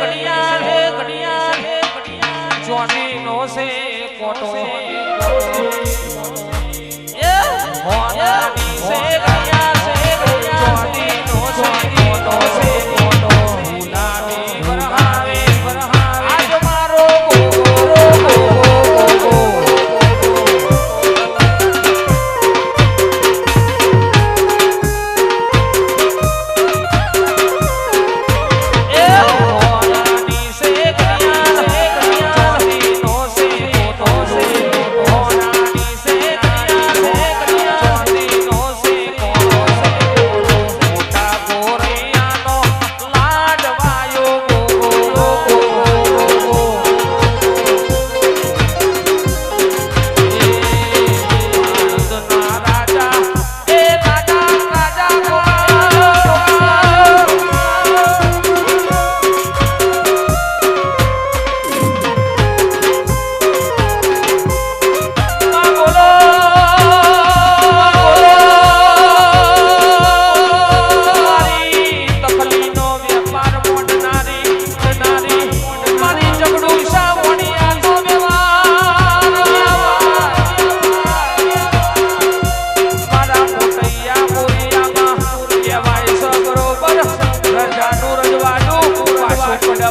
बढ़िया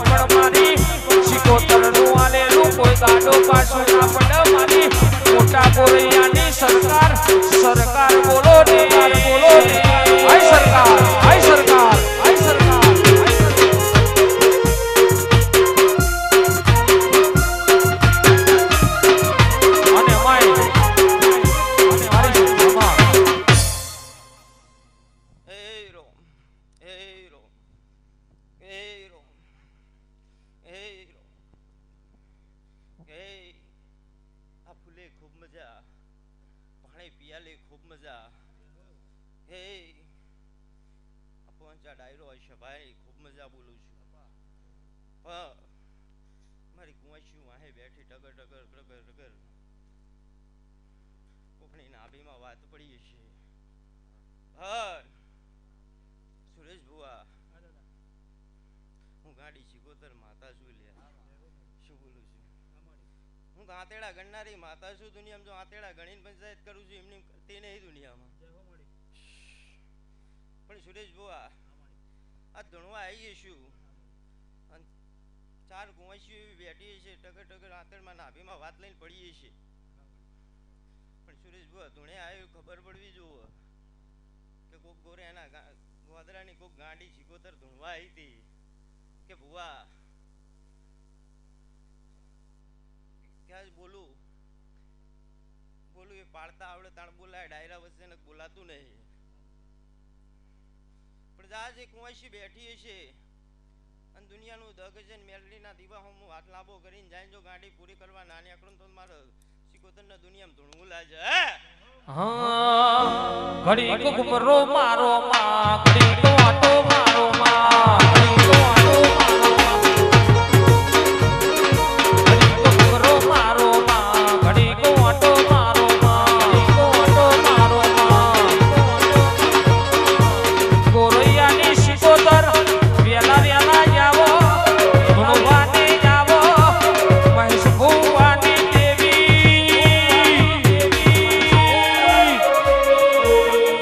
પણ મારી સિકોતરનું આલેલું કોઈ ગાડો પાછું ના મારી મોટા મોરૈયાની આ ખૂબ મજા. પાણી પિયાલી ખૂબ મજા. હે. પહોંચા ડાયરો હશે ભાઈ ખૂબ મજા બોલું છું. પણ મારી કુંવાશી વાહે બેઠી ટગર ટગર ટગર ટગર. કોકણી નાભીમાં વાત પડી છે. હર. સુરેશ ભુવા. હું ગાડી શિકોતર માતા છું લે. શું બોલું હું આતેડા ગણનારી માતા છું દુનિયામાં જો આતેડા ગણીને પંચાયત કરું છું એમની કરતી નહીં દુનિયામાં. પણ સુરેશ ભુવા આ ધણવા આવી જઈશું અને ચાર કુંવાસીઓ એવી બેઠી છે ટકર ટકર આતેડમાં નાભીમાં વાત લઈને પડીએ છે પણ સુરેશ ભુવા ધૂણે આવ્યું ખબર પડવી જુઓ કે કોક ગોરે એના ગોદરાની કોક ગાંડી શિકોતર ધૂણવા આવી હતી. કે ભુવા ક્યાં બોલું? બોલું એ પાડતા આવડે તાણ બોલાય, ડાયરા વચ્ચે બોલાતું નહીં. પણ જા જે કુંવાસી બેઠી છે અને દુનિયાનું દગ છે ને મેલડીના દીવા હું હાથ લાંબો કરીને જાય જો ગાડી પૂરી કરવા નાની આકડું તો મારે શિકોતરના દુનિયામાં ધૂણવું લાગે હા? ઘડી કુકમરો મારો માં, ઘડી તો આટો મારો માં.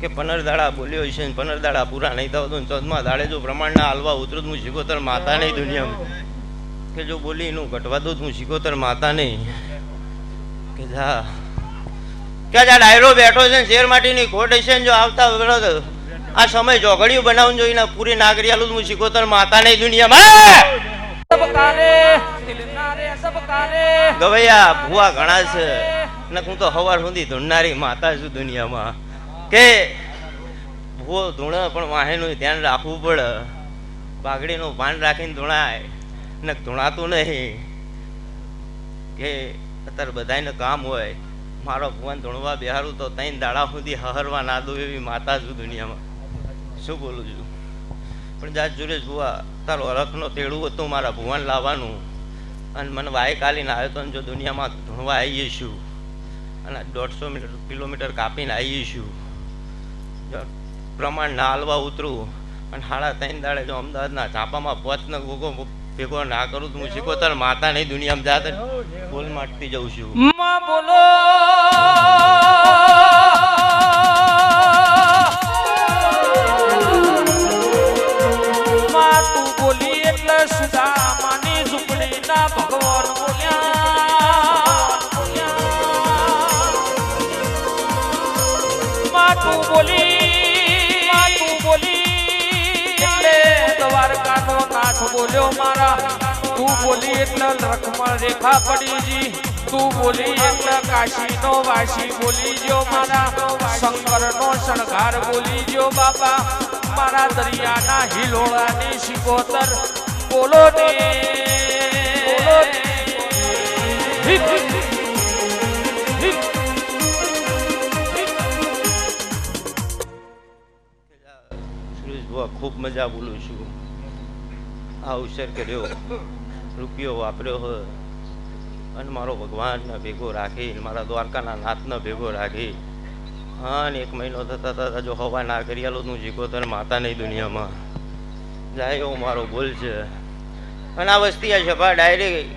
કે પંદર દાડા બોલ્યો છે ને પંદર દાડા પૂરા નહીં થવા દઉં ચૌદમા દાડે જો પ્રમાણના હાલવા ઉતરું હું શિકોતર માતા નહીં દુનિયામાં. કે જો બોલી એનું ઘટવા દઉં હું શિકોતર માતા નહીં. કે જા. કે જા ડાયરો બેઠો છે ને શેર માટીની ખોટ હશે ને જો આવતા આ સમય જોગડિયું બનાવું જોઈને પૂરી નાગરી આલું તો હું શિકોતર માતા નહીં દુનિયામાં. ગવૈયા ભુવા ઘણા છે. ને હું તો હવાર સુધી ધૂણનારી માતા છું દુનિયામાં. કે ભૂવો ધૂણે પણ વાહેનું ધ્યાન રાખવું પડે. પાઘડીનું ભાન રાખીને ધૂણાય. ને ધૂણાતું નહીં. કે અત્યારે બધાને કામ હોય. મારો ભગવાન ધૂણવા બિહારું તો ત્રણ દાડા સુધી હહરવા ના દઉં એવી માતા છું દુનિયામાં. શું બોલું છું? પણ જાત જોડે બુવા તારો અરખનો તેડું હતું મારા ભુવન લાવવાનું. અને મને વાય કાલીને આવ્યો તો જો દુનિયામાં ધૂણવા આવીએ છું. અને દોઢસો મીટર, કિલોમીટર કાપીને આવીએ છું. પ્રમાણ ના હાલવા ઉતરું અને હાડા ત્રણ દાડે જો અમદાવાદના ચાપામાં પચને ગોગો ભેગો ના કરું તો હું શીખોતર માતા નહીં દુનિયામાં જાત બોલ માટતી જઉં છું. માં બોલો. માં બોલ્યો મારા. તું બોલી એટલે લખમણ રેખા પડી જી તું બોલી એટલે કાશીનો વાસી બોલી જો મારા. શંકરનો શણગાર બોલી જો બાપા. મારા દરિયાના હિલોળાની શિકોતર બોલો બોલો ને. ખૂબ મજા બોલું છું. આ અવસર કર્યો. રૂપિયો વાપર્યો હોય અને મારો ભગવાનને ભેગો રાખી મારા દ્વારકાના નાથને ભેગો રાખી. હા, ને એક મહિનો થતા થતા જો હવા ના કરી આલો તું જીકોતર માતા નહીં દુનિયામાં. જાય એવો મારો ભૂલ છે. અને આ વસ્તી, આ સભા ડાયરેક્ટ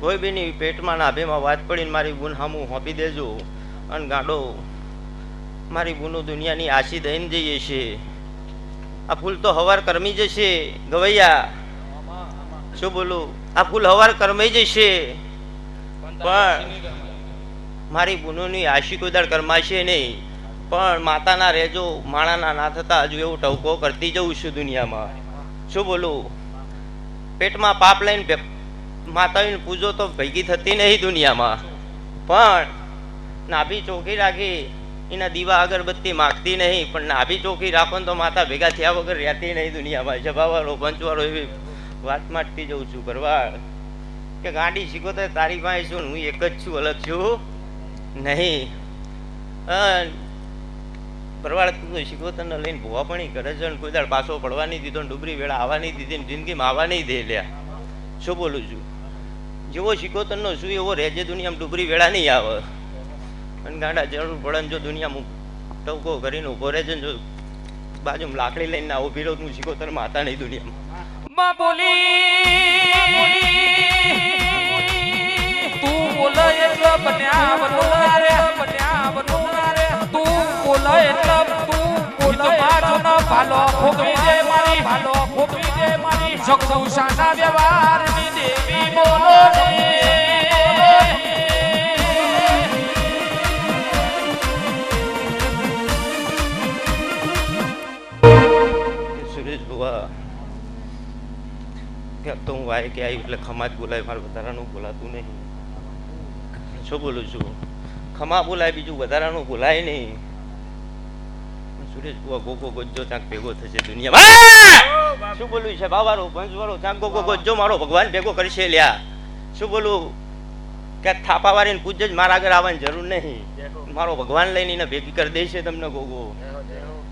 કોઈ બી નહીં પેટમાં નાભીમાં વાત પડીને મારી ગુણ હામું હોપી દેજો. અને ગાંડો, મારી ગુનો દુનિયાની આશી દઈને જઈએ છીએ. આ ફૂલ તો હવાર કરમી જશે. ગવૈયા શું બોલું? આ ફૂલ હવાર કરમાઈ જશે. પણ મારી બુનોની આશી કોઈ દાડ કરમાશે નહીં. પણ માતાના રેજો માણાના ના થતા હજુ એવું ટવકો કરતી જવું છું દુનિયામાં. શું બોલું? પેટમાં પાપ લઈને માતાઓની પૂજો તો ભેગી થતી નહીં દુનિયામાં. પણ નાભી ચોખી રાખી એના દીવા અગરબત્તી માગતી નહીં. પણ નાભી ચોખી રાખો તો માતા ભેગા થયા વગર રહેતી નહીં દુનિયામાં. જભાવાળો પંચવાળો એવી વાત અટકી જઉં છું, ભરવાડ. કે ગાડી શીખો તો તારી પાસે છું હું એક જ છું, અલગ છું? નહીં. ભરવાડ, તું શીખો તને લઈને ભોવા પણ કરે છે કોઈ દાડ પાછો પડવા નહીં દીધો, ને ડુબરી વેળા આવવા નહીં દીધી, ને જિંદગીમાં આવવા નહીં દે લ્યા. શું બોલું છું? જેવો શિકોતરનો શું, એવો રહેજે દુનિયામાં ડુબરી વેળા નહીં આવે. અને ગાંડા જરૂર પડે ને જો દુનિયામાં ટવકો કરીને ઊભો રહેજે ને જો બાજુમાં લાકડી લઈને ઊભી રહું તું શિકોતર માતા નહીં દુનિયામાં. માં બોલી તું બોલે એટલે બન્યા બનોના રે બન્યા બનોના રે તું બોલે એટલે. તું બોલે મારો ભાલો ખોકરી દે મારી. ભાલો ખોકરી દે મારી. જગદુશાના વ્યવહારની તો હું વાય કે આવી એટલે ખમા જ બોલાય મારે વધારાનું બોલાતું નહીં. શું બોલું છું? ખમા બોલાય બીજું વધારાનું બોલાય નહીં. સુરેશ બુવા ગોગો ગોજો ત્યાં ભેગો થશે દુનિયામાં. શું બોલું છે? બાવારો પંચવારો ત્યાં ગોગો ગોજો મારો ભગવાન ભેગો કરશે લ્યા. શું બોલું? કે થાપા વાળીને પૂજ જ મારા આગળ આવવાની જરૂર નહીં. મારો ભગવાન લઈને ભેગી કરી દેશે તમને ગોગો.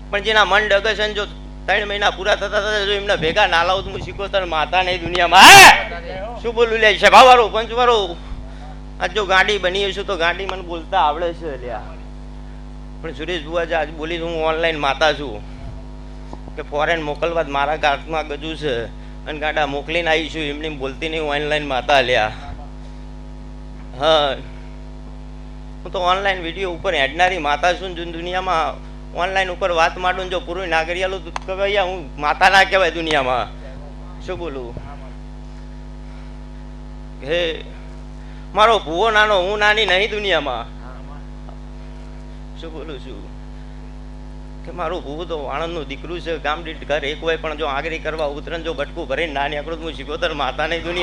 પણ જેના મન ડગે છે જો ત્રણ મહિના પૂરા થતા થતા એમને ભેગા ના લાવું હું શીખોતર માતા નહીં દુનિયામાં શું બોલું લે છે? ભાવારો પંચવારો આજ જો ગાડી બની છું તો ગાડી મને બોલતા આવડે છે લ્યા પણ સુરેશ બુઆ આજ બોલી હું ઓનલાઈન માતા છું. કે ફોરેન મોકલવા મારા ગાંઠમાં ગજુ છે. અને ગાડા મોકલીને આવી છું, એમને બોલતી નહીં ઓનલાઈન માતા લ્યા હા. હું તો ઓનલાઈન વીડિયો ઉપર હેડનારી માતા છું જૂન દુનિયામાં ઓનલાઈન ઉપર વાત માંડું જો પૂરું ના કરી તો કહેવાય હું માતા ના કહેવાય દુનિયામાં. શું બોલું? હે, મારો ભૂવો નાનો, હું નાની નહીં દુનિયામાં. શું બોલું છું? કે મારું ભૂવું તો આણંદનું દીકરું છે ગામ દીઠ ઘર, એક હોય પણ જો આગરી કરવા ઉતરણ જો બટકું ભરીને નાની આકૃત હું શીખોતર માતા નહીં દુનિયા